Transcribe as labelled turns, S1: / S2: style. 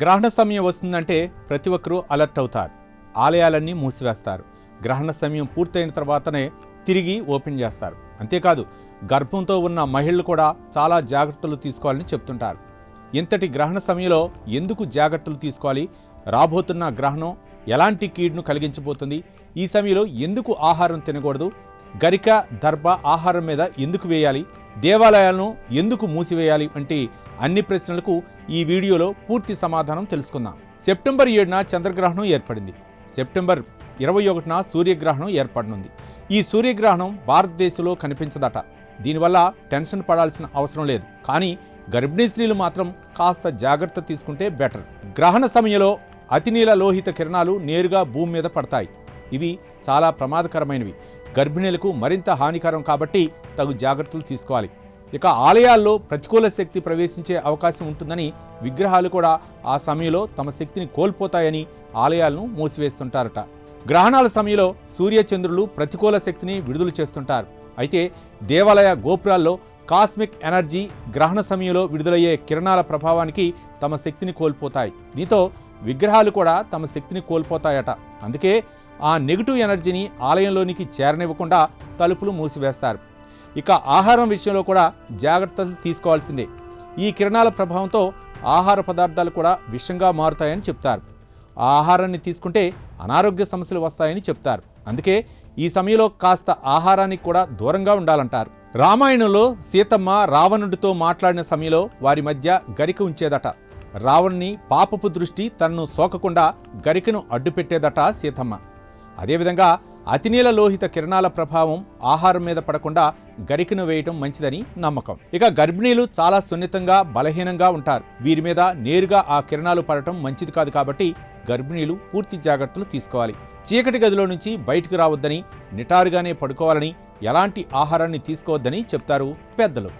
S1: గ్రహణ సమయం వస్తుందంటే ప్రతి ఒక్కరూ అలర్ట్ అవుతారు. ఆలయాలన్నీ మూసివేస్తారు. గ్రహణ సమయం పూర్తయిన తర్వాతనే తిరిగి ఓపెన్ చేస్తారు. అంతేకాదు గర్భంతో ఉన్న మహిళలు కూడా చాలా జాగ్రత్తలు తీసుకోవాలని చెప్తుంటారు. ఇంతటి గ్రహణ సమయంలో ఎందుకు జాగ్రత్తలు తీసుకోవాలి? రాబోతున్న గ్రహణం ఎలాంటి కీడును కలిగించబోతుంది? ఈ సమయంలో ఎందుకు ఆహారం తినకూడదు? గరిక దర్భ ఆహారం మీద ఎందుకు వేయాలి? దేవాలయాలను ఎందుకు మూసివేయాలి? వంటి అన్ని ప్రశ్నలకు ఈ వీడియోలో పూర్తి సమాధానం తెలుసుకుందాం. సెప్టెంబర్ ఏడున చంద్రగ్రహణం ఏర్పడింది. సెప్టెంబర్ ఇరవై ఒకటిన సూర్యగ్రహణం ఏర్పడనుంది. ఈ సూర్యగ్రహణం భారతదేశంలో కనిపించదట. దీనివల్ల టెన్షన్ పడాల్సిన అవసరం లేదు. కానీ గర్భిణీ స్త్రీలు మాత్రం కాస్త జాగ్రత్త తీసుకుంటే బెటర్. గ్రహణ సమయంలో అతినీల లోహిత కిరణాలు నేరుగా భూమి మీద పడతాయి. ఇవి చాలా ప్రమాదకరమైనవి. గర్భిణీలకు మరింత హానికరం కాబట్టి తగు జాగ్రత్తలు తీసుకోవాలి. ఇక ఆలయాల్లో ప్రతికూల శక్తి ప్రవేశించే అవకాశం ఉంటుందని విగ్రహాలు కూడా ఆ సమయంలో తమ శక్తిని కోల్పోతాయని ఆలయాలను మూసివేస్తుంటారట. గ్రహణాల సమయంలో సూర్యచంద్రులు ప్రతికూల శక్తిని విడుదల చేస్తుంటారు. అయితే దేవాలయ గోపురాల్లో కాస్మిక్ ఎనర్జీ గ్రహణ సమయంలో విడుదలయ్యే కిరణాల ప్రభావానికి తమ శక్తిని కోల్పోతాయి. దీంతో విగ్రహాలు కూడా తమ శక్తిని కోల్పోతాయట. అందుకే ఆ నెగిటివ్ ఎనర్జీని ఆలయంలోనికి చేరనివ్వకుండా తలుపులు మూసివేస్తారు. ఇక ఆహారం విషయంలో కూడా జాగ్రత్తలు తీసుకోవాల్సిందే. ఈ కిరణాల ప్రభావంతో ఆహార పదార్థాలు కూడా విషంగా మారుతాయని చెప్తారు. ఆ ఆహారాన్ని తీసుకుంటే అనారోగ్య సమస్యలు వస్తాయని చెప్తారు. అందుకే ఈ సమయంలో కాస్త ఆహారానికి కూడా దూరంగా ఉండాలంటారు. రామాయణంలో సీతమ్మ రావణుడితో మాట్లాడిన సమయంలో వారి మధ్య గరిక ఉంచేదట. రావణ్ణి పాపపు దృష్టి తనను సోకకుండా గరికను అడ్డుపెట్టేదట సీతమ్మ. అదేవిధంగా అతినీల లోహిత కిరణాల ప్రభావం ఆహారం మీద పడకుండా గరికను వేయటం మంచిదని నమ్మకం. ఇక గర్భిణీలు చాలా సున్నితంగా బలహీనంగా ఉంటారు. వీరి మీద నేరుగా ఆ కిరణాలు పడటం మంచిది కాదు కాబట్టి గర్భిణీలు పూర్తి జాగ్రత్తలు తీసుకోవాలి. చీకటి గదిలో నుంచి బయటకు రావద్దని నిటారుగానే పడుకోవాలని ఎలాంటి ఆహారాన్ని తీసుకోవద్దని చెప్తారు పెద్దలు.